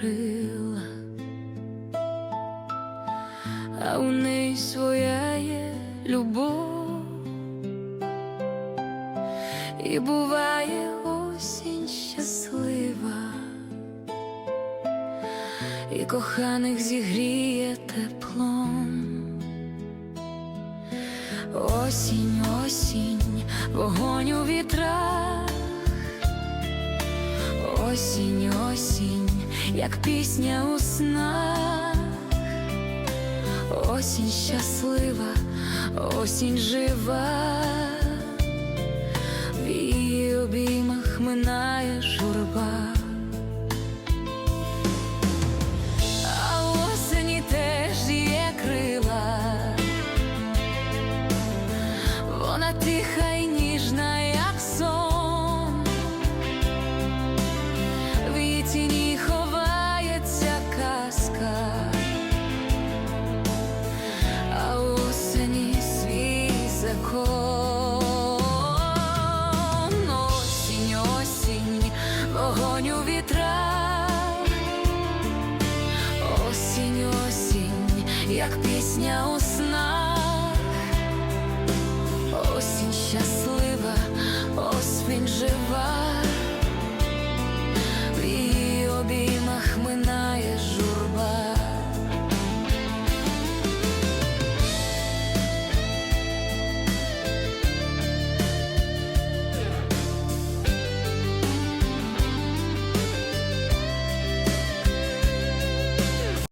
крила, а у неї своя є любов, і буває осінь щаслива, і коханих зігріє теплом. Осінь, осінь, вогонь у вітрах, осінь, осінь, як пісня у снах, осінь щаслива, осінь жива, в її обіймах минає журба. Вогонь у вітра, осінь, осінь, як пісня у